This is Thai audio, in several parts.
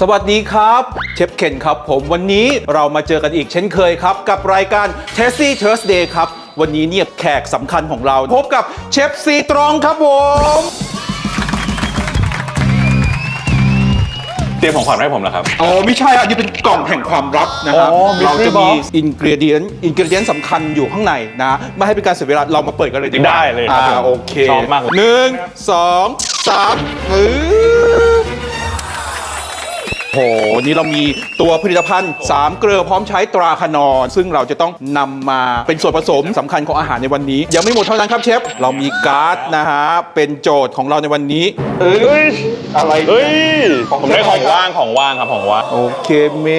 สวัสดีครับ เชฟเคนครับ ผมวันนี้เรามาเจอกันอีกเช่นเคยครับ กับรายการ t e s t y Thursday ครับ วันนี้เนี่ยแขกสำคัญของเรา พบกับเชฟซีตรองครับผมเตรียมของขวัญให้ผมแล้วครับ อ๋อไม่ใช่อันนี้เป็นกล่องแห่งความลับนะครับ อ๋อ mystery เราจะมี box อินกรีเดียนอินกรีเดียนสำคัญอยู่ข้างในนะ ไม่ให้เป็นการเสียเวลาเรามาเปิดกันเลยดีกว่าได้เลยครับอ่าผมโอเคชอบมากเลย หนึ่งสองสามปึ๊บ โหนี่เรามีตัวผลิตภัณฑ์ 3 เกลือพร้อมใช้ตราคานอน ซึ่งเราจะต้องนำมาเป็นส่วนผสมสำคัญของอาหารในวันนี้ ยังไม่หมดเท่านั้นครับเชฟ เรามีการ์ดนะฮะ เป็นโจทย์ของเราในวันนี้ เอ้ย อะไรเฮ้ยของผมได้ของว่างของว่างครับของว่างโอเคเม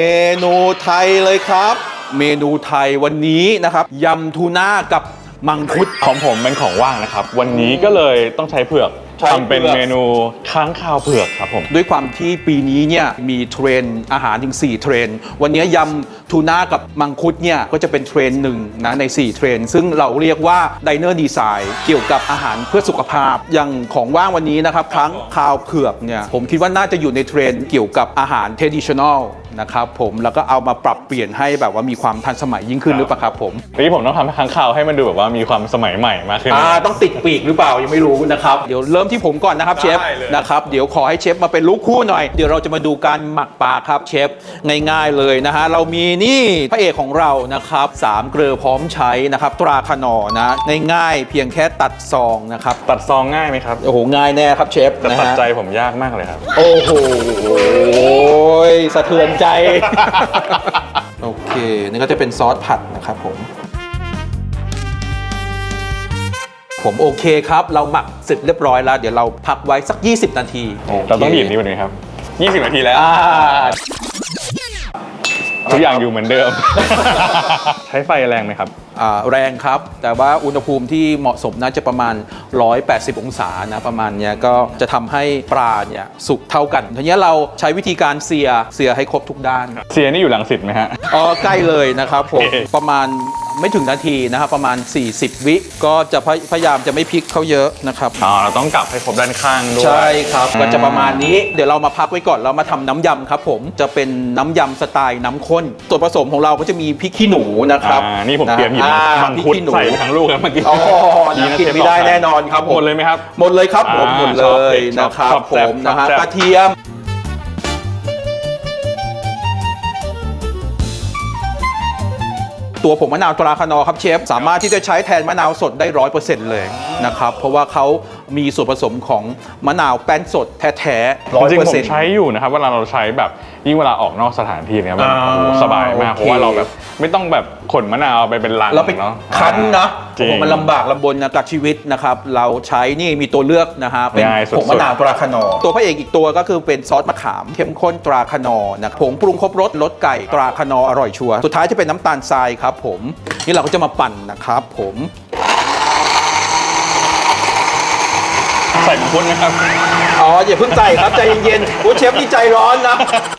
นูไทยเลยครับ เมนูไทยวันนี้นะครับยำทูน่ากับมังคุดของผมเป็นของว่างนะครับ วันนี้ก็เลยต้องใช้เผือก ใช้ทำเป็นเผือก เมนูค้างคาวเผือกครับผม ด้วยความที่ปีนี้เนี่ยมีเทรนด์อาหารถึง 4 เทรนด์วันนี้ยำทูน่ากับมังคุดเนี่ยก็จะเป็นเทรนด์หนึ่งนะใน 4 เทรนด์ซึ่งเราเรียกว่าไดเนอร์ดีไซน์เกี่ยวกับอาหารเพื่อสุขภาพ อย่างของว่างวันนี้นะครับครั้งคาวเผือกเนี่ยผมคิดว่าน่าจะอยู่ในเทรนด์เกี่ยวกับอาหาร traditional นะครับผมแล้วก็เอามาปรับเปลี่ยนให้แบบว่ามีความทันสมัยยิ่งขึ้นหรือเปล่าครับผมนี่ผมต้องทำให้ค้างคาวให้มันดูแบบว่ามีความสมัยใหม่มากขึ้น อ่าต้องติดปีกหรือเปล่ายังไม่รู้นะครับเดี๋ยวเริ่มที่ผมก่อนนะครับเชฟได้เลย นะครับเดี๋ยวขอให้เชฟมาเป็นลูกคู่หน่อยเดี๋ยวเราจะมาดูการหมักปลาครับเชฟง่ายๆเลยนะฮะเรามีนี่พระเอกของเรานะครับสามเกลือพร้อมใช้นะครับตราคานอนะง่ายๆเพียงแค่ตัดซองนะครับตัดซองง่ายไหมครับโอ้โหง่ายแน่ครับเชฟแต่นะตัดฮะใจผมยากมากเลยครับ โอ้โหสะเทือนใจโอเค นี่ก็จะเป็นซอสผัดนะครับผม ผมโอเคครับ เราหมักเสร็จเรียบร้อยแล้ว เดี๋ยวเราพักไว้สัก 20 นาทีเราต้องบีบนี้วันนี้ครับ 20 นาทีแล้ว อ่า ทุกอย่างอยู่เหมือนเดิม ใช้ไฟแรงไหมครับ อ่าแรงครับ แต่ว่าอุณหภูมิที่เหมาะสมน่าจะประมาณ 180 องศานะประมาณเนี้ยก็จะทำให้ปลาเนี่ยสุกเท่ากันทีนี้เราใช้วิธีการเสียเสียให้ครบทุกด้านเซียนี่อยู่หลังสิทธิ์ไหมฮะ อ๋อใกล้เลยนะครับผมโอเคประมาณ ไม่ถึงนาทีนะครับประมาณ 40 วิก็จะพยพยายามจะไม่พลิกเขาเยอะนะครับ อ๋อเราต้องกลับให้ครบด้านข้างด้วย ใช่ครับอ่าก็จะประมาณนี้เดี๋ยวเรามาพักไว้ก่อนเรามาทำน้ำยำครับผมจะเป็นน้ำยำสไตล์น้ำข้นส่วนผสมของเราก็จะมีพริกขี้หนูนะครับอ่านี่ผมเตรียมหยิบอ่ามังคุดพริกขี้หนูใส่ไปทั้งลูกครับเมื่อกี้อ๋อดีะกินเชฟไม่ได้บอกแน่นอนครับผมหมดเลยไหมครับ หมดเลยครับผมอ่าหมดเลยชอบนะครับชอบผแซ่บมนะฮะชอบแซ่บ กระเทียม ตัวผงมะนาวตราคานอครับเชฟ สามารถที่จะใช้แทนมะนาวสดได้ร้อยเปอร์เซ็นต์เลยนะครับ เพราะว่าเขา มีส่วนผสมของมะนาวแป้นสดแท้ๆร้อยจริงเปอๆร์ผเซ็นมต์ ใช้อยู่นะครับเวลาเราใช้แบบยิ่งเวลาออกนอกสถานที่เนี่ยมันอ่าโอ้โหสบายมากโอเค เพราะว่าเราแบบไม่ต้องแบบขนมะนาวไปเป็นลังแล้วไปเนาะคั้นนะจริโอ้งโหมันลำบากลำบนนะกับชีวิตนะครับ เราใช้นี่มีตัวเลือกนะฮะ เป็นง่ายสุดๆ ผงมะนาวตราคานอร์ตัวพระเอกอีกตัวก็คือเป็นซอสมะขาม เข้มข้นตราคานอร์นะผงปรุงครบรสรสไก่ตราคานอร์อร่อยชัวร์สุดท้ายจะเป็นน้ำตาลทรายครับผม นี่เราก็จะมาปั่นนะครับผม ใส่มังคุดนะครับ อ๋ออย่าเพิ่งใส่ครับใจเย็นๆโอ้เชฟนี่ใจร้อนนะ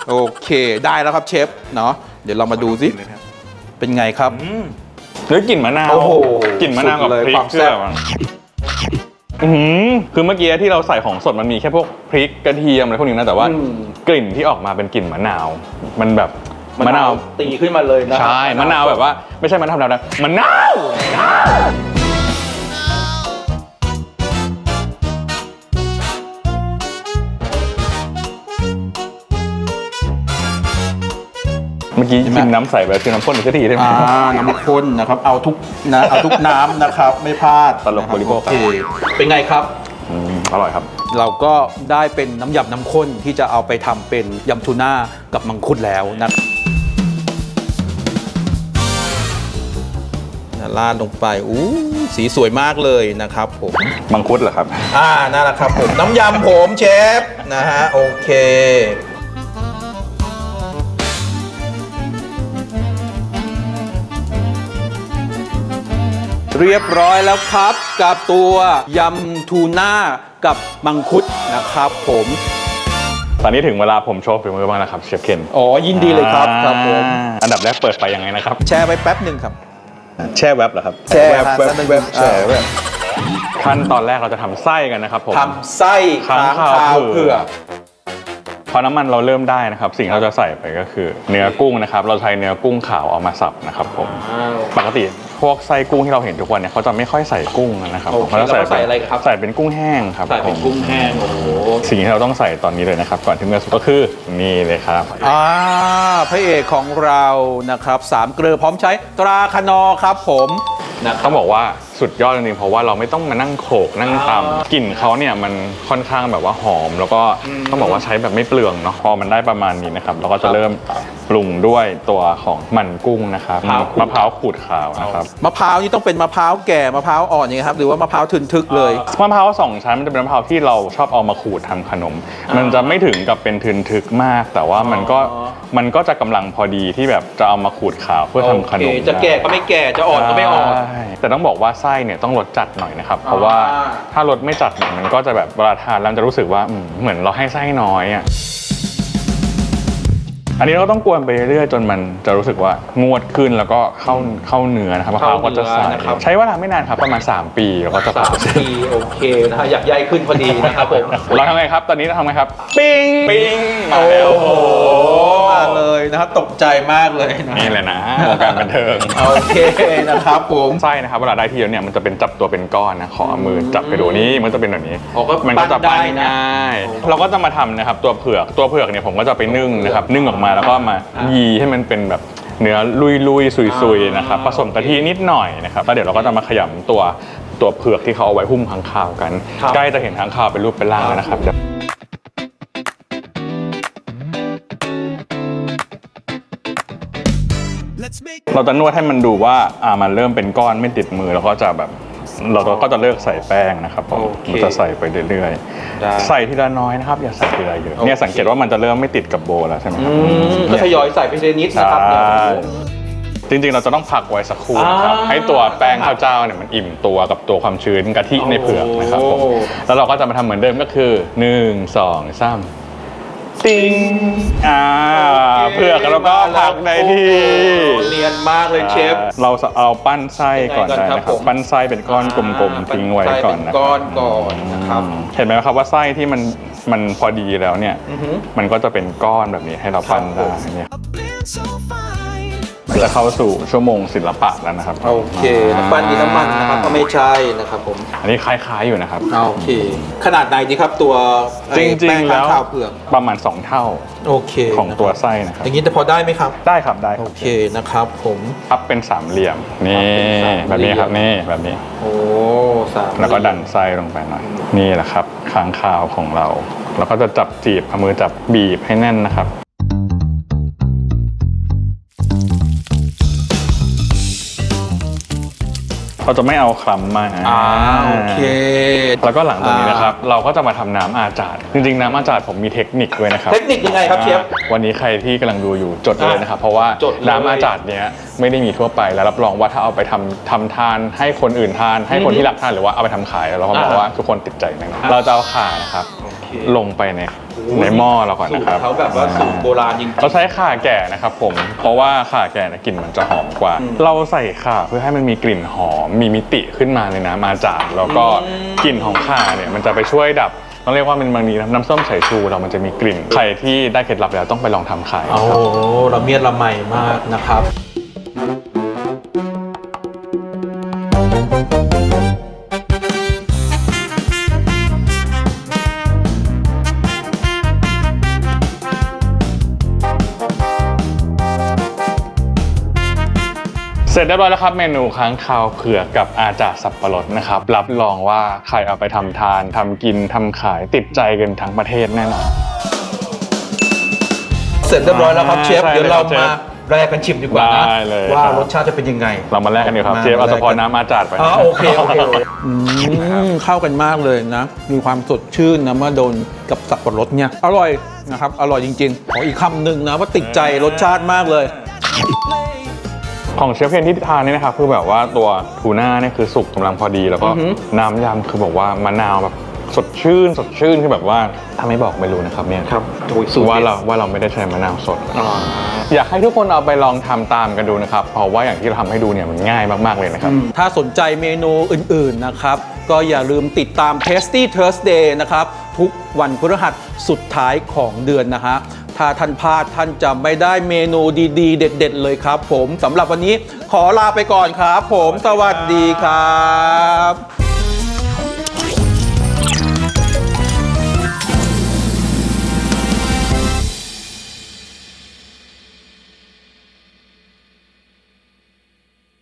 โอเคได้แล้วครับเชฟเนาะเดี๋ยวเรามาดูสิเป็นไงครับหรือกลิ่นมะนาวโอ้โหกลิ่นมะนาวกับสุดเลยพริคกวามแซ่บคือแบบอื้อหือคือเมื่อกี้ที่เราใส่ของสดมันมีแค่พวกพริกกระเทียมอะไรพวกนี้นะแต่ว่าอืมกลิ่นที่ออกมาเป็นกลิ่นมะนาว มันแบบมะนาวตีขึ้นมาเลยนะใช่มะนาวแบบว่า ไม่ใช่มะนาวธรรมดานะมะนาว มื่อกี้กินน้ำใสแบบคือน้ำข้นอีกสักทีได้ไหมอ่าน้ำข้นนะครับ เอาทุกนะเอาทุกน้ำนะครับ ไม่พลาดตลกบริโภคโอเคเป็นไงครับอืมอร่อยครับ เราก็ได้เป็นน้ำยำน้ำข้นที่จะเอาไปทำเป็นยำทูน่ากับมังคุดแล้วนะราดลงไปอู้สีสวยมากเลยนะครับผมมังคุดเหรอครับ อ่านั่นแหละครับผมน้ำยำผมเชฟนะฮะโอเค เรียบร้อยแล้วครับ กับตัวยำทูน่ากับมังคุดนะครับผมตอนนี้ถึงเวลาผมโชว์ฝีมือบ้างนะครับเชฟเคนอ๋อยินดีเลยครับครับผมอันดับแรกเปิดไฟยังไงนะครับ แช่ไว้แป๊บหนึ่งครับ แช่แว็บเหรอครับแช่แว็บฮะแว็บแช่แว็บแช่แว็บขั้นตอนแรกเราจะทำไส้กันนะครับผมทำไส้ค้างคาวเผือก พอน้ำมันเราเริ่มได้นะครับ สิ่งที่เราจะใส่ไปก็คือ เนื้อกุ้งนะครับ เราใช้เนื้อกุ้งขาวเอามาสับนะครับผมปกติพวกไส้กุ้งที่เราเห็นทุกวันเนี่ยเขาจะไม่ค่อยใส่กุ้งนะครับโอเคเขาจะแล้วก็ใส่อะไรครับใส่เป็นกุ้งแห้งครับใส่เป็นผมกุ้งแห้งโอ้โหสิ่งที่เราต้องใส่ตอนนี้เลยนะครับ ก่อนที่เนื้อสุกก็คือนี่เลยครับอ่าพระเอกของเรานะครับสามเกลือพร้อมใช้ตราคนอครับผม นะครัต้บองบอกว่าสุดยอดจริงๆเพราะว่าเราไม่ต้องมานั่งโขลกนั่งตำกลิ่นเขาเนี่ยมันค่อนข้างแบบว่าหอม แล้วก็ต้องบอกว่าใช้แบบไม่เปลืองเนาะพอมันได้ประมาณนี้นะครับเราก็จะเริ่มปรุงด้วยตัวของมันกุ้งนะครับมะพร้าวขูดขาวนะครับมะพร้าวนี่ต้องเป็นมะพร้าวแก่มะพร้าวอ่อนอย่างเงี้ยครับหรือว่ามะพร้าวทึนทึกเลย มะพร้าวสองชั้นมันจะเป็นมะพร้าวที่เราชอบเอามาขูดทำขนม มันจะไม่ถึงกับเป็นทึนทึกมาก แต่ว่ามันก็อ๋อ มันก็จะกำลังพอดีที่แบบจะเอามาขูดขาวเพื่อทำขนมโอเคจะแก่ก็ไม่แก่จะอ่อนก็ไม่อ่อน ใช่แต่ต้องบอกว่าไส้เนี่ยต้องรสจัดหน่อยนะครับ เพราะว่าอ่า ถ้ารสไม่จัดเนี่ยมันก็จะแบบเวลาทานแล้วมันจะรู้สึกว่าอืมเหมือนเราให้ไส้น้อยอะอันนี้เราก็ต้องกวนไปเรื่อยๆจนมันจะรู้สึกว่างวดขึ้นแล้วก็เข้าเข้าเนื้อนะครับมะพร้าวก็จะใสเข้าเนื้อนะครับ ใช้เวลาไม่นานครับประมาณ 3 ปีแล้วก็จะสามทีโอเคนะฮะอยากใหญ่ขึ้นพอดีนะครับผมเราทำไงครับ ตอนนี้เราทำไงครับ ปิ้งปิ้งมาแล้วโอ้โห มาเลยนะครับตกใจมากเลยนะนี่แหละนะวงการบันเทิงโอเคนะครับผมไส้นะครับเวลาได้ทีเดียวเนี่ยมันจะเป็นจับตัวเป็นก้อนนะขอเอามือจับไปดูนี่มันจะเป็นแบบนี้อ๋อก็มันก็จะปั้ปั้นนได้นะง่ายโอ้เราก็จะมาทำนะครับตัวเผือกตัวเผือกเนี่ยผมก็จะไปนึ่งนะครับนึ่งออกมาแล้วก็มาอ่ายีให้มันเป็นแบบเนื้อลุยลุยๆซุยๆนะครับผสมกะทินิดหน่อยนะครับแล้วเดี๋ยวเราก็จะมาขยำตัวตัวเผือกที่เขาเอาไว้หุ้มค้างคาวกันครับใกล้จะเห็นค้างคาวเป็นรูปเป็นร่างแล้วนะครับ เดี๋ยวเราจะนวดให้มันดูว่าอ่ามันเริ่มเป็นก้อนไม่ติดมือแล้วก็จะแบบเราก็จะเลิกใส่แป้งนะครับผมโอเคมันจะใส่ไปเรื่อยได้ ๆ ใส่ทีละน้อยนะครับอย่าใส่ทีละเยอะเนี่ยโอเคสังเกตว่ามันจะเริ่มไม่ติดกับโบแล้วใช่ไหมคอืรับมก็ทยอยใส่ไปทีละนิดนะครับเดี๋ยวใช่จริงๆ เราจะต้องพักไว้สักครู่นะครับ อ่าให้ตัวแป้งข้าวเจ้าเนี่ยมันอิ่มตัวกับตัวความชื้นกะทิในเผือกนะครับผมโอ้ แล้วเราก็จะมาทำเหมือนเดิมก็คือหนึ่งสองสาม ติ้งอ่าเผือกแล้วก็พักในที่โอ้เนียนมากเลยเชฟ เราเอาปั้นไส้ก่อนยังไงก่อนได้ครับนะครับผมปั้นไส้เป็นก้อนกลมๆทิ้งไว้ก่อนนะปั้คก้อรับนก่อนนะครับอืมเห็นไหมครับว่าไส้ที่มันมันพอดีแล้วเนี่ยอือฮึมันก็จะเป็นก้อนแบบนี้ให้เราปั้นได้ครับผมเนี่ย จะเข้าสู่ชั่วโมงศิลปะแล้วนะครับโอเคน้ำปั้นดินน้ำมันนะครับก็ไม่ใช่นะครับผม อันนี้คล้ายๆอยู่นะครับ โอเค ขนาดไหนดีครับตัวจริงแป้ๆแล้วข้าวเผือกประมาณ 2 เท่าโอเคของตัวนะครับไส้นะครับ อย่างนี้จะพอได้ไหมครับ ได้ครับได้คโอรับเคนะครับผมพับเป็นสามเหลี่ยมนี่พับเป็นสามเหลี่แบบนี้ยมครับนี่แบบนี้ โอ้สามแล้วก็ดันไส้ลงไปหน่อยนี่แหละครับค้างคาวของเราแล้วก็จะจับจีบเอามือจับบีบให้แน่นนะครับ เราจะไม่เอาคล้ำมากอ่าโอเค แล้วก็หลังจากนี้นะครับ เราก็จะมาทำน้ำอาจาดจริงๆ น้ำอาจาดผมมีเทคนิคด้วยนะครับ เทคนิคยังไงครับเชฟอ่าวันนี้ใครที่กำลังดูอยู่จดเลยนะครับ เพราะว่าจดเลยน้ำอาจาดเนี้ยไม่ได้มีทั่วไปแล้วรับรองว่าถ้าเอาไปทำทำทานให้คนอื่นทาน ให้คนที่รักทานหรือว่าเอาไปทำขายเราก็บอกอ่าว่าทุกคนติดใจแน่นอนครับเราจะเอาข่านะครับโอเค ลงไปในในหม้อเราก่อนสูตนะรครับเขาแบบว่าสูตรโบราณจริงๆ เราใช้ข่าแก่นะครับผม เพราะว่าข่าแก่เนยกลิ่นมันจะหอมกว่าอืมเราใส่ข่าเพื่อให้มันมีกลิ่นหอม มีมิติขึ้นมาในน้ำอาจาดแล้วก็อืมกลิ่นของข่าเนี่ยมันจะไปช่วยดับต้องเรียกว่ามันบางทีน้ำส้มสายชูเรามันจะมีกลิ่น ใครที่ได้เคล็ดลับแล้วต้องไปลองทำขายโอ้นะครับละเมียดละไมมากนะครับ เสร็จเรียบร้อยแล้วครับเมนูค้างคาวเผือกกับอาจารย์สับปะรดนะครับ รับรองว่าใครเอาไปทำทานทำกินทำขายติดใจกันทั้งประเทศแน่นอน เสร็จเรียบร้อยแล้วครับเชฟ ใช่เดี๋ยวเราเลยครัมาบแรกกันชิมดีกว่านะ ได้เลยว่าครับ รสชาติจะเป็นยังไงเรามาแลกกันดีครับมาเชฟเอาเฉพาะแลกกันน้ำอาจารย์ไปอ๋อนะโอเคโอเคโอเค อืมเข้ากันมากเลยนะ มีความสดชื่นนะเมื่อโดนกับสับปะรดเนี่ย อร่อยนะครับ อร่อยจริงๆ ขออีกคำหนึ่งนะว่าติดใจรสชาติมากเลย ของเชฟเคนที่ทานนี่นะครับคือแบบว่าตัวทูน่าเนี่ยคือสุกกำลังพอดี แล้วก็อือหือน้ำยำคือแบบว่ามะนาวแบบสดชื่น สดชื่นคือแบบว่าถ้าไม่บอกไม่รู้นะครับเนี่ยครับโอ้ยสูตรว่าเด็ดเราว่าเราไม่ได้ใช้มะนาวสดอ่าอยากให้ทุกคนเอาไปลองทำตามกันดูนะครับ เพราะว่าอย่างที่เราทำให้ดูเนี่ยมันง่ายมากๆเลยนะครับ ถ้าสนใจเมนูอื่นๆนะครับ ก็อย่าลืมติดตาม Tasty Thursday นะครับ ทุกวันพฤหัสสุดท้ายของเดือนนะฮะ ถ้าท่านพลาดท่านจะไม่ได้เมนูดีๆ เด็ด ๆ เลยครับผมสำหรับวันนี้ขอลาไปก่อนครับผมสวัสดีครับ